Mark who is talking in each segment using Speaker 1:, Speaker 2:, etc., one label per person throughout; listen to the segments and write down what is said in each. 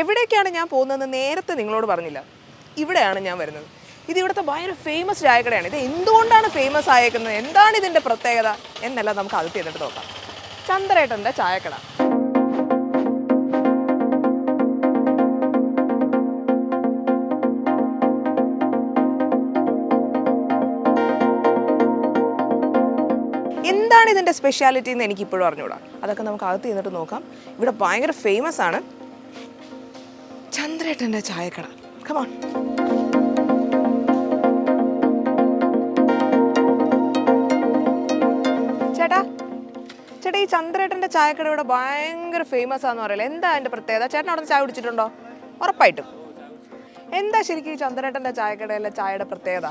Speaker 1: എവിടേക്കാണ് ഞാൻ പോകുന്നതെന്ന് നേരത്തെ നിങ്ങളോട് പറഞ്ഞില്ല. ഇവിടെയാണ് ഞാൻ വരുന്നത്. ഇത് ഇവിടുത്തെ ഭയങ്കര ഫേമസ് ചായക്കടയാണ് ഇത് എന്തുകൊണ്ടാണ് ഫേമസ് ആയേക്കുന്നത്? എന്താണ് ഇതിന്റെ പ്രത്യേകത? എന്നല്ല നമുക്ക് അത് ചെയ്തിട്ട് നോക്കാം. ചന്ദ്രേട്ടന്റെ ചായക്കട. എന്താണ് ഇതിന്റെ സ്പെഷ്യാലിറ്റി എന്ന് എനിക്ക് ഇപ്പോഴും അറിഞ്ഞൂടാ. അതൊക്കെ നമുക്ക് അകത്ത് ചെയ്തിട്ട് നോക്കാം. ഇവിടെ ഭയങ്കര ഫേമസ് ആണ്. ചന്ദ്രേട്ടന്റെ ചായക്കട. കമോൺ ചേട്ടാ ചേട്ടാ ഈ ചന്ദ്രേട്ടന്റെ ചായക്കട ഇവിടെ ഭയങ്കര ഫേമസ് ആണെന്ന് പറയല്ലേ? എന്താ അതിന്റെ പ്രത്യേകത? ചേട്ടൻ അവിടെ ചായ കുടിച്ചിട്ടുണ്ടോ? ഉറപ്പായിട്ടും. എന്താ ശരിക്കും ഈ ചന്ദ്രേട്ടന്റെ ചായക്കടയിലെ ചായയുടെ പ്രത്യേകത?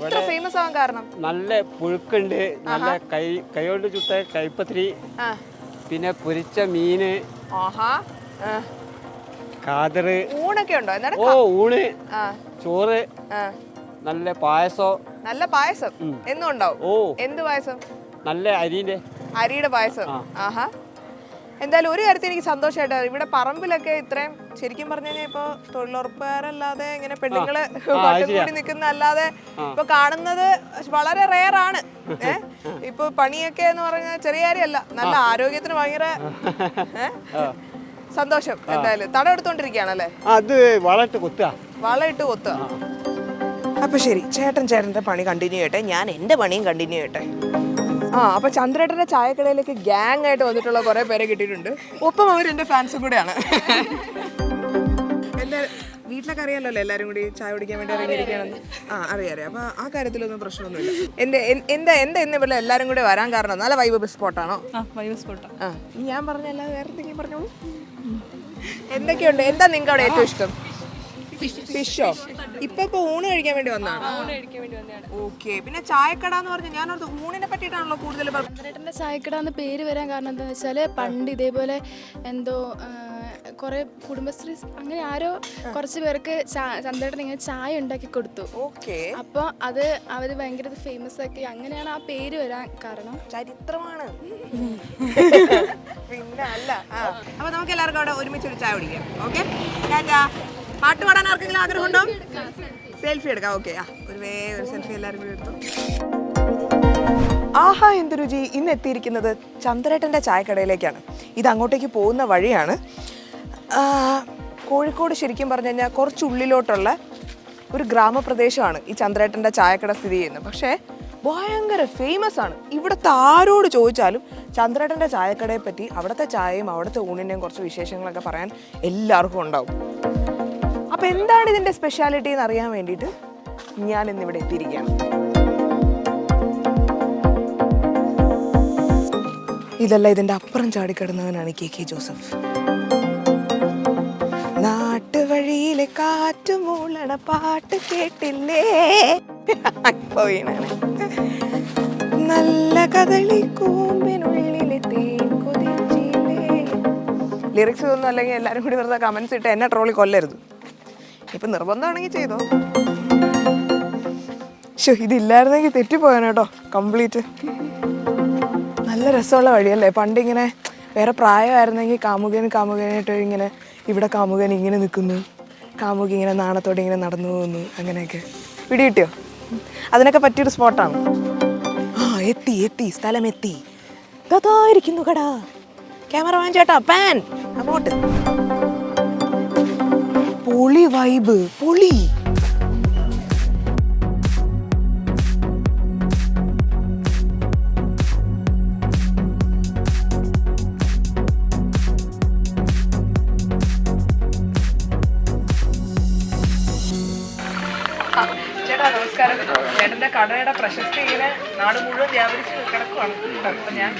Speaker 1: ഇത്ര ഫേമസ് ആവാൻ കാരണം?
Speaker 2: നല്ല പുഴുക്കുണ്ട് നല്ല കൈ കൈകൊണ്ട് ചുട്ട കൈപ്പത്തിരി പിന്നെ പൊരിച്ച മീന്
Speaker 1: ആഹാ.
Speaker 2: കാതറ്
Speaker 1: ഊണൊക്കെ ഉണ്ടോ?
Speaker 2: ഓ ഊണ്. ചോറ്. നല്ല പായസം.
Speaker 1: നല്ല പായസം? എന്നും ഉണ്ടാവും?
Speaker 2: ഓ.
Speaker 1: എന്ത് പായസം?
Speaker 2: നല്ല അരിന്റെ
Speaker 1: അരിയുടെ പായസം? ആഹാ. എന്തായാലും ഒരു കാര്യത്തിൽ എനിക്ക് സന്തോഷമായിട്ട് ഇവിടെ പറമ്പിലൊക്കെ ഇത്രയും ശരിക്കും പറഞ്ഞു കഴിഞ്ഞാൽ ഇപ്പൊ തൊഴിലുറപ്പുകാരല്ലാതെ ഇങ്ങനെ പെണ്ണുങ്ങൾ കൂടി നിൽക്കുന്ന അല്ലാതെ ഇപ്പൊ കാണുന്നത് വളരെ റെയർ ആണ് ഏഹ് ഇപ്പൊ പണിയൊക്കെ എന്ന് പറഞ്ഞാൽ ചെറിയ കാര്യമല്ല. നല്ല ആരോഗ്യത്തിന് ഭയങ്കര ഏ? സന്തോഷം എന്തായാലും. തടം എടുത്തോണ്ടിരിക്കുകയാണല്ലേ
Speaker 2: അത് വളട്ട് കൊത്തുക.
Speaker 1: വളയിട്ട് കൊത്തുക. അപ്പൊ ശരി ചേട്ടൻ ചേട്ടന്റെ പണി കണ്ടിന്യൂ ചെയ്യട്ടെ. ഞാൻ എന്റെ പണിയും കണ്ടിന്യൂ ചെയ്യട്ടെ. ആ അപ്പൊ ചന്ദ്രേട്ടന്റെ ചായക്കടയിലേക്ക് ഗ്യാങ് ആയിട്ട് വന്നിട്ടുള്ള കുറെ പേരെ കിട്ടിയിട്ടുണ്ട്. ഒപ്പം അവർ എന്റെ ഫാൻസും കൂടെയാണ്. എന്റെ വീട്ടിലൊക്കെ അറിയാമല്ലോ എല്ലാരും കൂടി ചായ കുടിക്കാൻ വേണ്ടി ഇറങ്ങിയിരിക്കുകയാണെന്ന്? ആ അറിയാം അറിയാം. അപ്പൊ ആ കാര്യത്തിലൊന്നും പ്രശ്നമൊന്നുമില്ല. എന്റെ എന്താ എന്താ ഇന്ന് ഇവിടെ എല്ലാവരും കൂടി വരാൻ കാരണം? നല്ല വൈബ് സ്പോട്ടാണോ
Speaker 3: ആ സ്പോട്ടാണ് സ്പോട്ടാ
Speaker 1: ആ. ഞാൻ ഞാൻ എല്ലാ വേറെ എന്തെങ്കിലും പറഞ്ഞോളൂ. എന്തൊക്കെയുണ്ട്? എന്താ നിങ്ങൾക്ക് അവിടെ ഏറ്റവും ഇഷ്ടം? ഫിഷോ ഇപ്പൊ ഇപ്പൊ ഊണ് കഴിക്കാൻ വേണ്ടി വന്നാണ്
Speaker 3: വന്നതാണ്.
Speaker 1: ഓക്കെ പിന്നെ ചായക്കട എന്ന് പറഞ്ഞു ഞാൻ ഓർത്ത് ഊണിനെ പറ്റിയിട്ടാണല്ലോ കൂടുതൽ പറഞ്ഞത്
Speaker 4: ചായക്കട എന്ന് പേര് വരാൻ കാരണം എന്താണെന്ന് വെച്ചാൽ പണ്ട് ഇതേപോലെ എന്തോ കുറേ കുടുംബശ്രീ അങ്ങനെ ആരോ കുറച്ച് പേർക്ക് ചന്ദ്രേട്ടൻ ഇങ്ങനെ ചായ ഉണ്ടാക്കി കൊടുത്തു.
Speaker 1: ഓക്കെ
Speaker 4: അപ്പോൾ അത് അവർ ഭയങ്കര ഫേമസ് ആക്കി. അങ്ങനെയാണ് ആ പേര് വരാൻ കാരണം.
Speaker 1: ചരിത്രമാണ്. പിന്നെ അല്ല. അപ്പൊ നമുക്ക് എല്ലാവർക്കും അവിടെ ഒരുമിച്ച് ഒരു ചായ കുടിക്കാം. ഓക്കെ പാട്ട് പാടാൻ ആർക്കെങ്കിലും ആഗ്രഹമുണ്ടോ? സെൽഫി എടുക്കാം. ഓക്കെ ഒരു ഒരു സെൽഫി എല്ലാവരും കൂടി എടുത്തു. ആഹാ എന്ത് രുചി. ഇന്ന് എത്തിയിരിക്കുന്നത് ചന്ദ്രേട്ടന്റെ ചായക്കടയിലേക്കാണ്. ഇത് അങ്ങോട്ടേക്ക് പോകുന്ന വഴിയാണ്. കോഴിക്കോട് ശരിക്കും പറഞ്ഞു കഴിഞ്ഞാൽ കുറച്ചുള്ളിലോട്ടുള്ള ഒരു ഗ്രാമപ്രദേശമാണ് ഈ ചന്ദ്രേട്ടന്റെ ചായക്കട സ്ഥിതി ചെയ്യുന്നത്. പക്ഷേ ഭയങ്കര ഫേമസ് ആണ്. ഇവിടുത്തെ ആരോട് ചോദിച്ചാലും ചന്ദ്രേട്ടന്റെ ചായക്കടയെ പറ്റി അവിടുത്തെ ചായയും അവിടുത്തെ ഊണിന്റെയും കുറച്ച് വിശേഷങ്ങളൊക്കെ പറയാൻ എല്ലാവർക്കും ഉണ്ടാവും. അപ്പോൾ എന്താണ് ഇതിന്റെ സ്പെഷ്യാലിറ്റി എന്ന് അറിയാൻ വേണ്ടിയിട്ട് ഞാൻ ഇന്നിവിടെ എത്തിയിരിക്കുകയാണ്. ഇതല്ല ഇതിന്റെ അപ്പുറം ചാടിക്കിടന്നവനാണ് കെ കെ ജോസഫ്. നാട്ടുവഴിയിലെ കാറ്റ് മൂളണ പാട്ട് കേട്ടില്ലേ? നല്ല കഥളി കൂമ്പിനുള്ളിലെ തേൻ കൊതിച്ചില്ലേ? ലിറിക്സ് ഒന്നും അല്ലെങ്കിൽ എല്ലാവരും കൂടി വെറുതെ കമൻസ് ഇട്ട് എന്നെ ട്രോളി കൊല്ലരുത്. ഇപ്പൊ നിർബന്ധമാണെങ്കിൽ ചെയ്തോ. ശോ ഇതില്ലായിരുന്നെങ്കിൽ തെറ്റിപ്പോയാണ് കേട്ടോ കംപ്ലീറ്റ്. നല്ല രസമുള്ള വഴിയല്ലേ പണ്ടിങ്ങനെ വേറെ പ്രായമായിരുന്നെങ്കിൽ കാമുകൻ കാമുകനായിട്ട് ഇങ്ങനെ ഇവിടെ കാമുകൻ ഇങ്ങനെ നിൽക്കുന്നു കാമുകി ഇങ്ങനെ നാണത്തോടെ ഇങ്ങനെ നടന്നു പോകുന്നു അങ്ങനെയൊക്കെ. പിടി കിട്ടിയോ അതിനൊക്കെ പറ്റിയൊരു സ്പോട്ടാണ്. ആ എത്തി എത്തി സ്ഥലം എത്തി ഇതായിരിക്കുന്നു കടാ. ക്യാമറമാൻ ചേട്ടാ പാൻ. അങ്ങോട്ട്. പൊളി വൈബ് പൊളി. ചേട്ടാ നമസ്കാരം. ചേട്ടന്റെ കടയുടെ പ്രശസ്തി ഇങ്ങനെ നാട് മുഴുവൻ വ്യാപരിച്ച് കിടക്കുവാണ്. അപ്പൊ ഞാൻ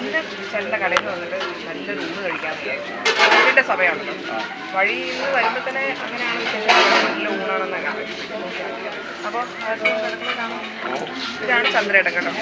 Speaker 1: ഇന്ന് ചേട്ടന്റെ കടയിൽ വന്നിട്ട് നല്ലൊരു ഊണ് കഴിക്കാൻ ഊണിന്റെ സമയമാണ്. വഴിയിൽ നിന്ന് വരുമ്പോൾ തന്നെ അങ്ങനെയാണ് നല്ല ഊണാണെന്ന് കാണാം. അപ്പോൾ ഇതാണ് ചന്ദ്രേട്ടൻ കേട്ടോ.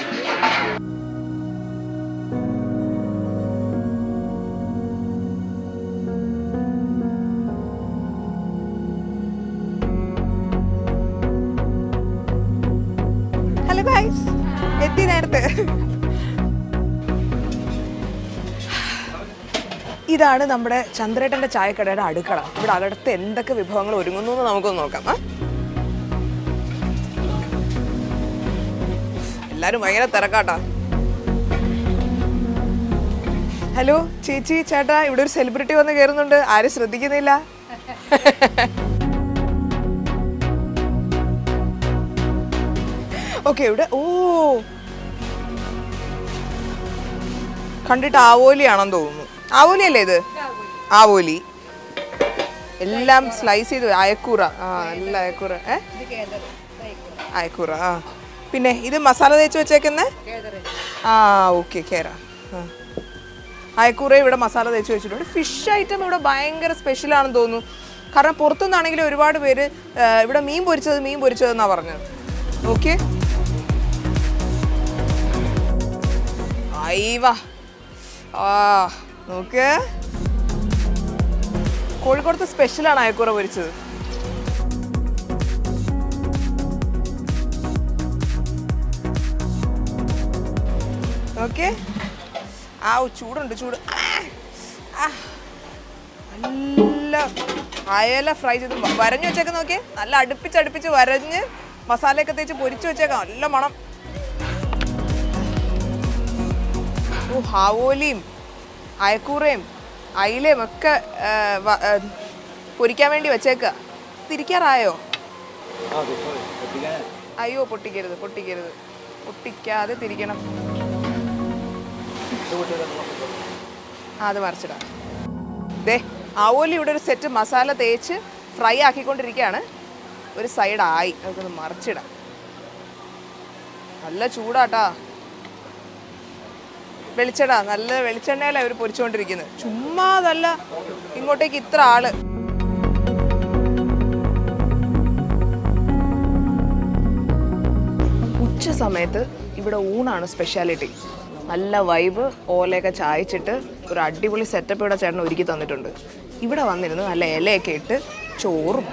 Speaker 1: ഇതാണ് നമ്മുടെ ചന്ദ്രേട്ടന്റെ ചായക്കടയുടെ അടുക്കള. ഇവിടെ അകത്ത് എന്തൊക്കെ വിഭവങ്ങൾ ഒരുങ്ങുന്നു എന്ന് നമുക്കൊന്ന് നോക്കാം എല്ലാവരും ഭയങ്കര തിരക്കാട്ടാ. ഹലോ ചേച്ചി ചേട്ടാ ഇവിടെ ഒരു സെലിബ്രിറ്റി വന്ന് കയറുന്നുണ്ട് ആരും ശ്രദ്ധിക്കുന്നില്ല. ഓക്കെ ഇവിടെ ഓ. കണ്ടിട്ട് ആവോലിയാണെന്ന് തോന്നുന്നു. ആവോലി അല്ലേ ഇത്? ആവോലി. എല്ലാം സ്ലൈസ് ചെയ്ത് അയക്കൂറ. ആ നല്ല അയക്കൂറ. ഏ? അയക്കൂറ ആ. പിന്നെ ഇത് മസാല തേച്ച് വെച്ചേക്കുന്നത് ആ ഓക്കെ കേര. ആ. അയക്കൂറ ഇവിടെ മസാല തേച്ച് വെച്ചിട്ടുണ്ട്. ഫിഷ് ഐറ്റം ഇവിടെ ഭയങ്കര സ്പെഷ്യൽ ആണെന്ന് തോന്നുന്നു. കാരണം പുറത്തുനിന്നാണെങ്കിൽ ഒരുപാട് പേര് ഇവിടെ മീൻ പൊരിച്ചത് മീൻ പൊരിച്ചതെന്നാണ് പറഞ്ഞത്. ഓക്കെ? അയ്യവാ ആ. നോക്ക്. കോഴിക്കോടത്തെ സ്പെഷ്യലാണ് അയക്കൂറ പൊരിച്ചത്. ആ ചൂടുണ്ട് ചൂട്. നല്ല അയല ഫ്രൈ ചെയ്ത് വരഞ്ഞു വെച്ചേക്ക് നോക്കിയേ നല്ല അടുപ്പിച്ച് അടുപ്പിച്ച് വരഞ്ഞ് മസാലയൊക്കെ തേച്ച് പൊരിച്ചു വെച്ചേക്കാം. നല്ല മണം. ഓ ഹാവോലിയും. അയക്കൂറയും അയിലയും ഒക്കെ പൊരിക്കാൻ വേണ്ടി വെച്ചേക്കുക തിരിക്കാറായോ? അയ്യോ പൊട്ടിക്കരുത് പൊട്ടിക്കരുത്. പൊട്ടിക്കാതെ തിരിക്കണം. അത് മറിച്ചിടാം. ദേ ആവോലി ഇവിടെ ഒരു സെറ്റ് മസാല തേച്ച് ഫ്രൈ ആക്കിക്കൊണ്ടിരിക്കുകയാണ് ഒരു സൈഡായി നമുക്കൊന്ന് മറിച്ചിടാം. നല്ല ചൂടാട്ടാ. വെളിച്ചെണ്ണ നല്ല വെളിച്ചെണ്ണയിലാണ് അവർ പൊരിച്ചുകൊണ്ടിരിക്കുന്നത് ചുമ്മാതല്ല ഇങ്ങോട്ടേക്ക് ഇത്ര ആൾ. ഉച്ച സമയത്ത് ഇവിടെ ഊണാണ് സ്പെഷ്യാലിറ്റി നല്ല വൈബ് ഓലയൊക്കെ ചായച്ചിട്ട് ഒരു അടിപൊളി സെറ്റപ്പ് ഇവിടെ ചേട്ടൻ ഒരുക്കി തന്നിട്ടുണ്ട്. ഇവിടെ വന്നിരുന്ന് നല്ല ഇലയൊക്കെ ഇട്ട് ചോറും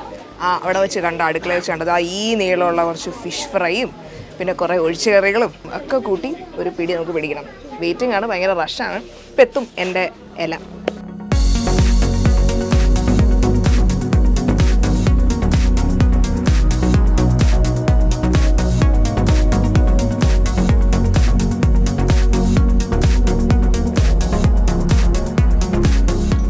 Speaker 1: ആ അവിടെ വെച്ച് കണ്ട അടുക്കള വെച്ച് കണ്ടത് ആ ഈ നീളമുള്ള കുറച്ച് ഫിഷ് ഫ്രൈയും പിന്നെ കുറേ ഒഴിച്ചുകറികളും ഒക്കെ കൂട്ടി ഒരു പിടി നമുക്ക് പിടിക്കണം. വെയിറ്റിംഗ് ആണ് ഭയങ്കര റഷാണ് ഇപ്പം എത്തും എന്റെ ഇല.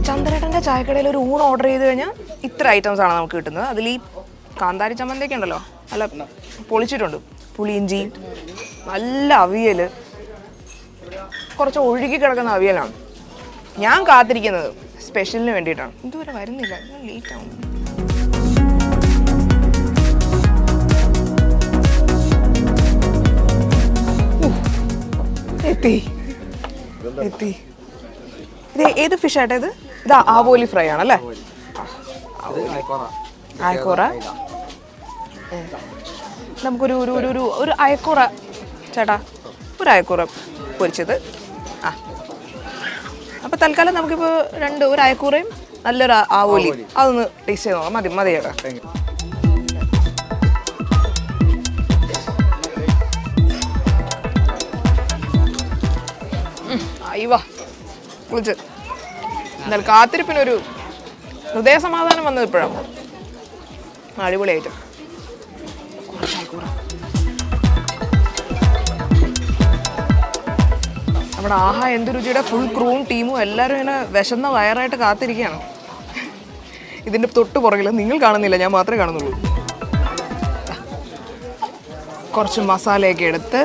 Speaker 1: ചന്ദ്രേട്ടന്റെ ചായക്കടയിൽ ഒരു ഊണ് ഓർഡർ ചെയ്ത് കഴിഞ്ഞാൽ ഇത്ര ഐറ്റംസ് ആണ് നമുക്ക് കിട്ടുന്നത്. അതിൽ ഈ കാന്താരി ചമ്മന്തിയൊക്കെ ഉണ്ടല്ലോ? അല്ല പൊളിച്ചിട്ടുണ്ട്. പുളിയിഞ്ചി നല്ല അവിയൽ കുറച്ച് ഒഴുകി കിടക്കുന്ന അവിയലാണ്. ഞാൻ കാത്തിരിക്കുന്നത് സ്പെഷ്യലിന് വേണ്ടിയിട്ടാണ്. ഇതുവരെ വരുന്നില്ല. ലേറ്റ് ആവും. ഉഫ്. എത്തി. എത്തി. ഇത് ഏത് ഫിഷ് ആട്ടെ ഇത്? ഇത് ആവോലി ഫ്രൈ ആണല്ലേ? അയക്കോറ. നമുക്കൊരു ഒരു ഒരു ഒരു ഒരു അയക്കൂറ ചേട്ടാ. ഒരു അയക്കൂറ. പൊരിച്ചത്. ആ. അപ്പോൾ തൽക്കാലം നമുക്കിപ്പോൾ രണ്ട് ഒരു അയക്കൂറയും നല്ലൊരു ആവോലി. അതൊന്ന് ടേസ്റ്റ് ചെയ്ത് നോക്കാം. മതി മതി ചേട്ടാ. അയ്യവാ കുളിച്ച്. എന്നാൽ കാത്തിരിപ്പിനൊരു ഹൃദയസമാധാനം വന്നത് ഇപ്പോഴാണ് അടിപൊളി നമ്മുടെ ആഹാ എന്ത് രുചിയുടെ ഫുൾ ക്രൂവും ടീമും എല്ലാവരും ഇങ്ങനെ വിശന്ന വയറായിട്ട് കാത്തിരിക്കുകയാണ്. ഇതിന്റെ തൊട്ട് പുറകിൽ നിങ്ങൾ കാണുന്നില്ല ഞാൻ മാത്രമേ കാണുന്നുള്ളൂ. കുറച്ച് മസാലയൊക്കെ എടുത്ത്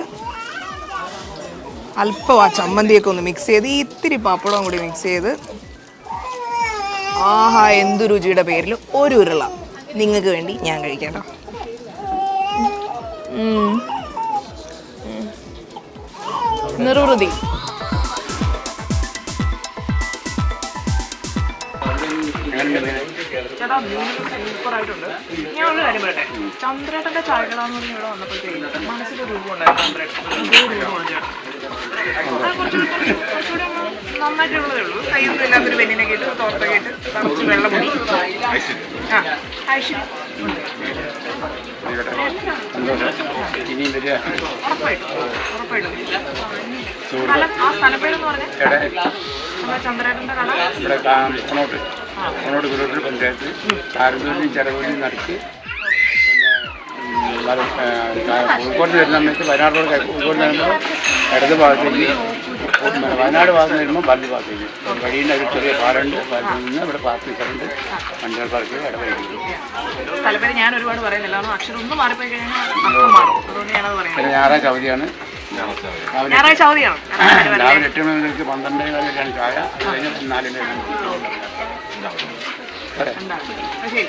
Speaker 1: അല്പം ആ ചമ്മന്തിയൊക്കെ ഒന്ന് മിക്സ് ചെയ്ത് ഇത്തിരി പപ്പടവും കൂടി മിക്സ് ചെയ്ത് ആഹാ എന്തു രുചിയുടെ പേരിൽ ഒരു ഉരുള. നിങ്ങൾക്ക് വേണ്ടി ഞാൻ കഴിക്കാം കേട്ടോ. നിർവൃതി. ചേട്ടാ ഞാൻ ഒരു കാര്യം പറയട്ടെ? ചന്ദ്രേട്ടന്റെ ചായകളാന്ന് പറഞ്ഞ് ഇവിടെ വന്നപ്പോഴത്തേക്ക് മനസ്സിലൊരു രൂപം ഉണ്ടായിരുന്നു ചന്ദ്രേട്ടൻ. രൂപമാണ് കുറച്ചുകൂടി നന്നായിട്ടുള്ളതേ ഉള്ളൂ. കയ്യൊന്നും ഇല്ലാത്തൊരു വെല്ലിനെ കേട്ട് തോർത്തൊക്കെ ഇട്ട് കുറച്ച് വെള്ളം പൊടി ആ ഐശ്വര്യം.
Speaker 3: ഇവിടെ കൊണോട്ട് കൊണോട്ട് കുരുട്ടൂർ പഞ്ചായത്ത് കാരന്തൂരിലും ചെറവൂരിലും നടത്തി പിന്നെ കോഴിക്കോട് വരുന്ന സമയത്ത് വയനാട് റോഡ് കോഴിക്കോട് വരുമ്പോൾ ഇടത് ഭാഗത്തേക്ക് വയനാട് ഭാഗത്ത് വരുമ്പോൾ ബർദ് പാർക്ക് ചെയ്യും വഴിയുടെ ഒരു ചെറിയ പാലുണ്ട് പാലത്തിൽ നിന്ന് ഇവിടെ പാർക്കിംഗ് സ്ഥലമുണ്ട് വണ്ടികൾ പാർക്ക് ചെയ്ത്
Speaker 1: ഞാൻ ഒരുപാട് പറയുന്നില്ല. അക്ഷരം ഒന്ന് മാറിപ്പോയി കഴിഞ്ഞാൽ അതുകൊണ്ട് ഞാനത്
Speaker 3: പിന്നെ ഞായറാഴ്ച അവധിയാണ്. രാവിലെ
Speaker 1: ഞായറാഴ്ച അവധിയാണ്.
Speaker 3: രാവിലെ എട്ട് മണി മുതൽ പന്ത്രണ്ട് കാലിലാണ് ചായ. അത് കഴിഞ്ഞ് നാലിന് അതെ
Speaker 1: ശരി.